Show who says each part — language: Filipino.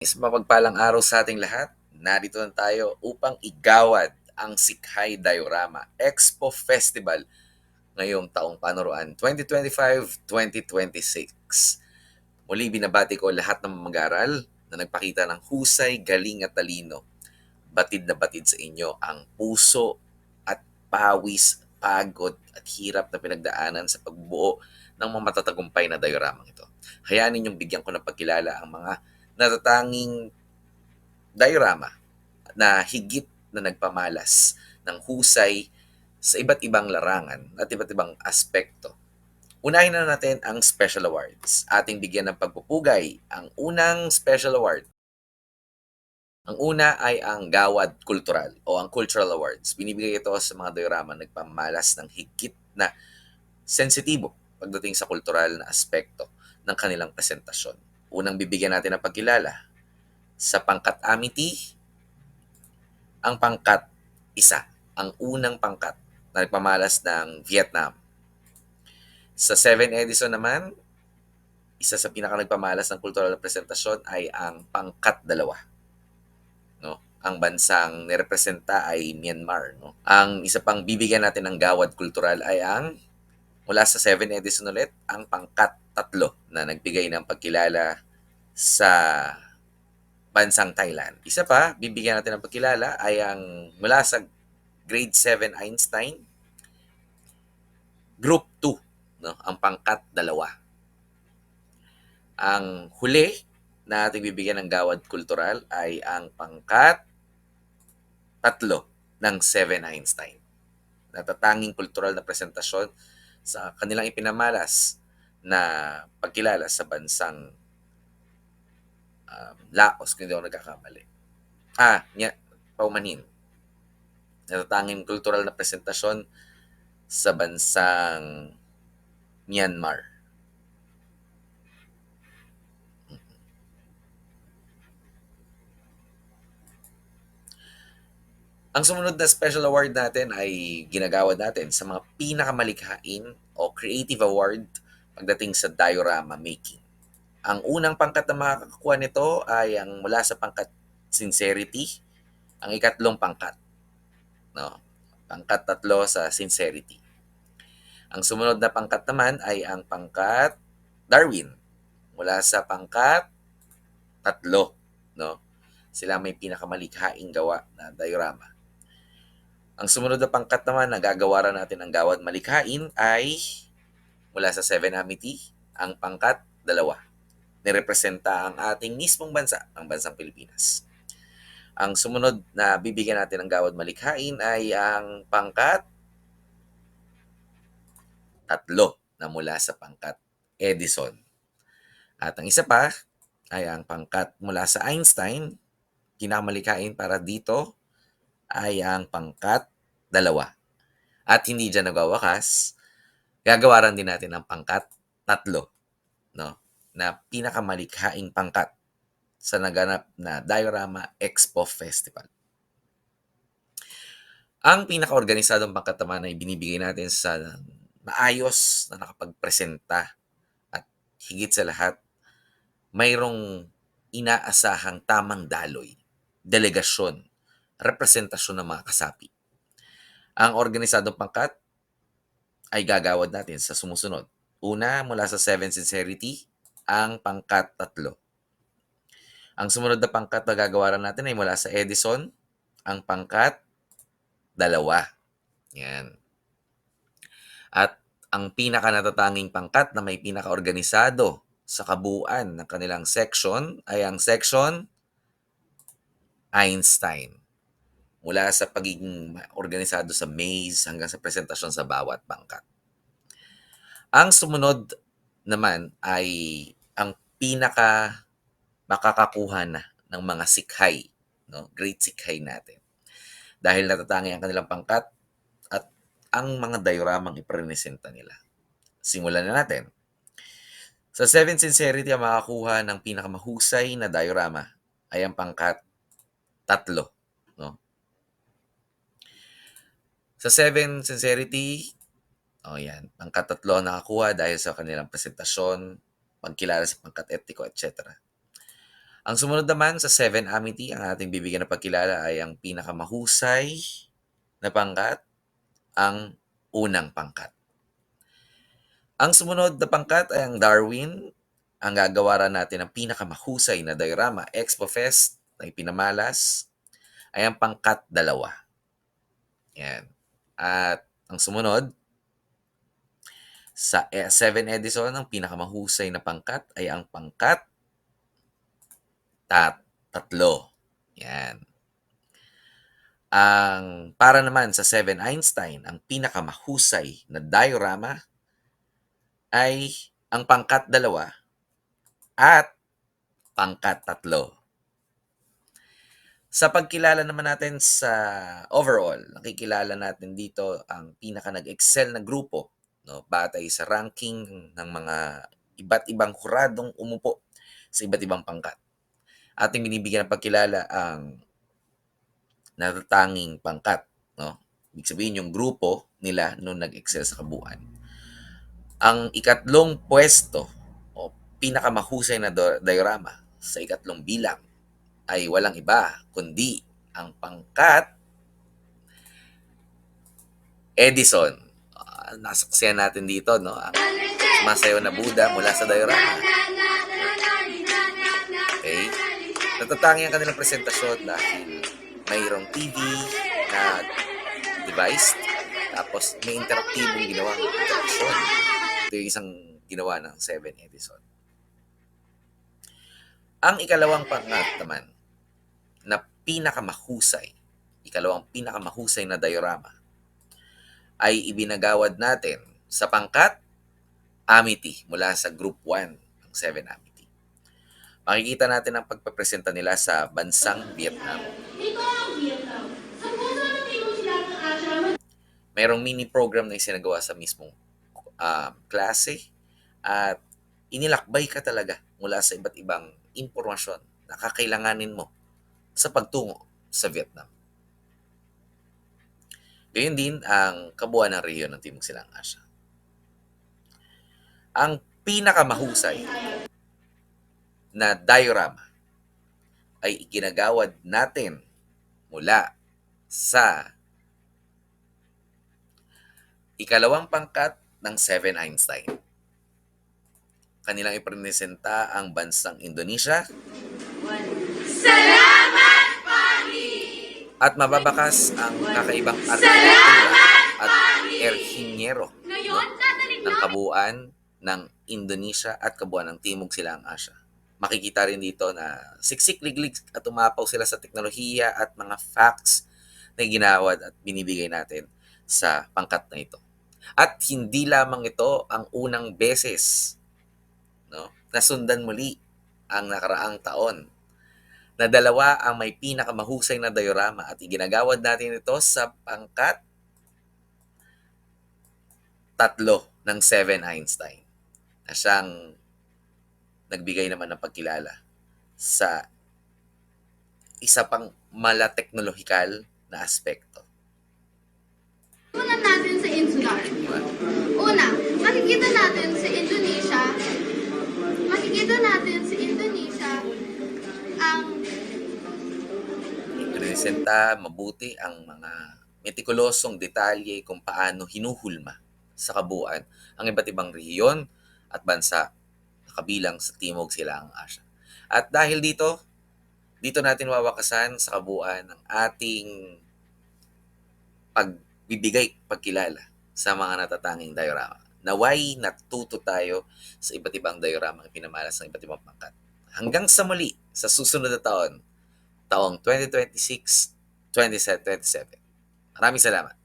Speaker 1: Is mapagpalang araw sa ating lahat. Narito na tayo upang igawad ang Sikhay Diorama Expo Festival ngayong taong panuruan 2025-2026. Muli binabati ko lahat ng mag-aral na nagpakita ng husay, galing at talino. Batid na batid sa inyo ang puso at pawis, pagod at hirap na pinagdaanan sa pagbuo ng mga matatagumpay na dioramang ito. Hayaan ninyong bigyan ko ng pagkilala ang mga natatanging diorama na higit na nagpamalas ng husay sa iba't ibang larangan at iba't ibang aspekto. Unahin na natin ang special awards. Ating bigyan ng pagpupugay ang unang special award. Ang una ay ang Gawad Kultural o ang Cultural Awards. Binibigay ito sa mga diorama nagpamalas ng higit na sensitibo pagdating sa kultural na aspekto ng kanilang presentasyon unang bibigyan natin ng pagkilala sa pangkat Amity, ang pangkat isa, ang unang pangkat na nagpamalas ng Vietnam. Sa 7 Edison naman, isa sa pinaka nagpamalas ng kultural na presentasyon ay ang pangkat dalawa. No? Ang bansang nirepresenta ay Myanmar. No? Ang isa pang bibigyan natin ng gawad kultural ay ang mula sa 7 Edison ulit, ang pangkat tatlo na nagbigay ng pagkilala sa bansang Thailand. Isa pa, bibigyan natin ng pagkilala ay ang mula sa grade 7 Einstein, group 2, no? ang pangkat dalawa. Ang huli na ating bibigyan ng gawad kultural ay ang pangkat tatlo ng 7 Einstein. Natatanging kultural na presentasyon sa kanilang ipinamalas na pagkilala sa bansang um, Laos, kung hindi ako nagkakamali. Ah, niya, paumanhin. Natatanging kultural na presentasyon sa bansang Myanmar. Ang sumunod na special award natin ay ginagawad natin sa mga pinakamalikhain o creative award pagdating sa diorama making. Ang unang pangkat na makakakuha nito ay ang mula sa pangkat sincerity, ang ikatlong pangkat. No? Pangkat tatlo sa sincerity. Ang sumunod na pangkat naman ay ang pangkat Darwin. Mula sa pangkat tatlo, no? Sila may pinakamalikhaing gawa na diorama. Ang sumunod na pangkat naman na gagawaran natin ang gawad malikhain ay mula sa 7 Amity, ang pangkat dalawa. Nirepresenta ang ating mismong bansa, ang bansang Pilipinas. Ang sumunod na bibigyan natin ng gawad malikhain ay ang pangkat tatlo na mula sa pangkat Edison. At ang isa pa ay ang pangkat mula sa Einstein, pinakamalikain para dito ay ang pangkat dalawa. At hindi dyan nagwawakas, gagawaran din natin ang pangkat tatlo, no? Na pinakamalikhaing pangkat sa naganap na Diorama Expo Festival. Ang pinakaorganisadong pangkat naman ay binibigay natin sa maayos na nakapagpresenta at higit sa lahat, mayroong inaasahang tamang daloy, delegasyon, representasyon ng mga kasapi. Ang organisadong pangkat ay gagawad natin sa sumusunod. Una, mula sa 7 Sincerity, ang pangkat tatlo. Ang sumunod na pangkat na gagawaran natin ay mula sa Edison, ang pangkat dalawa. Yan. At ang pinaka natatanging pangkat na may pinaka-organisado sa kabuuan ng kanilang section ay ang section Einstein. Mula sa pagiging organisado sa maze hanggang sa presentasyon sa bawat pangkat. Ang sumunod naman ay ang pinaka makakakuha na ng mga sikhay, no? great sikhay natin dahil natatangi ang kanilang pangkat at ang mga dioramang ipresenta nila. Simulan na natin. Sa 7 Sincerity, ang makakuha ng pinakamahusay na diorama ay ang pangkat tatlo. No? Sa 7 Sincerity, oh yan, pangkat tatlo ang nakakuha dahil sa kanilang presentasyon, pagkilala sa pangkat etiko, etc. Ang sumunod naman sa 7 Amity, ang ating bibigyan ng pagkilala ay ang pinakamahusay na pangkat, ang unang pangkat. Ang sumunod na pangkat ay ang Darwin. Ang gagawaran natin ng pinakamahusay na diorama, Expo Fest, na ipinamalas, ay ang pangkat dalawa. Yan. At ang sumunod, sa 7 Edison, ang pinakamahusay na pangkat ay ang pangkat tat tatlo. Yan. Ang para naman sa 7 Einstein, ang pinakamahusay na diorama ay ang pangkat dalawa at pangkat tatlo. Sa pagkilala naman natin sa overall, nakikilala natin dito ang pinaka nag-excel na grupo no batay sa ranking ng mga iba't ibang huradong umupo sa iba't ibang pangkat. Ating binibigyan ng pagkilala ang natatanging pangkat, no? Ibig sabihin yung grupo nila nung nag-excel sa kabuuan. Ang ikatlong pwesto o pinakamahusay na diorama sa ikatlong bilang ay walang iba kundi ang pangkat Edison. Uh, nasaksiyan natin dito, no? Ang sumasayaw na Buddha mula sa diorama. Okay? Natatangi ang kanilang presentasyon dahil mayroong TV na device tapos may interaktibong ginawa ng interaksyon. Ito yung isang ginawa ng 7 Edison. Ang ikalawang pangat naman na pinakamahusay, ikalawang pinakamahusay na diorama ay ibinagawad natin sa pangkat Amity mula sa Group 1 ng 7 Amity. Makikita natin ang pagpapresenta nila sa bansang Vietnam.
Speaker 2: Ito ang Vietnam. Sa puso ng timog sila ng Asia,
Speaker 1: Mayroong mini program na isinagawa sa mismong um, klase at inilakbay ka talaga mula sa iba't ibang impormasyon na kakailanganin mo sa pagtungo sa Vietnam. Gayun din ang kabuuan ng rehiyon ng Timog Silang Asya. Ang pinakamahusay na diorama ay iginagawad natin mula sa ikalawang pangkat ng 7 Einstein. Kanilang ipresenta ang bansang Indonesia
Speaker 2: Salamat!
Speaker 1: At mababakas ang kakaibang arkitektura at erhinyero
Speaker 2: tatanig
Speaker 1: ng
Speaker 2: na
Speaker 1: kabuuan ng Indonesia at kabuuan ng Timog Silang Asya. Makikita rin dito na siksik-liglig at umapaw sila sa teknolohiya at mga facts na ginawad at binibigay natin sa pangkat na ito. At hindi lamang ito ang unang beses no, nasundan muli ang nakaraang taon na dalawa ang may pinakamahusay na diorama at iginagawad natin ito sa pangkat tatlo ng 7 Einstein na siyang nagbigay naman ng pagkilala sa isa pang malateknolohikal na aspekto.
Speaker 3: Una natin sa insular. Una, makikita natin sa Indonesia, makikita natin
Speaker 1: Ipresenta mabuti ang mga metikulosong detalye kung paano hinuhulma sa kabuuan ang iba't ibang rehiyon at bansa na kabilang sa Timog Silangang Asya. At dahil dito, dito natin wawakasan sa kabuuan ng ating pagbibigay pagkilala sa mga natatanging diorama. Naway natuto tayo sa iba't ibang diorama na pinamalas ng iba't ibang pangkat. Hanggang sa muli, sa susunod na taon, taong 2026, 2027. Maraming salamat.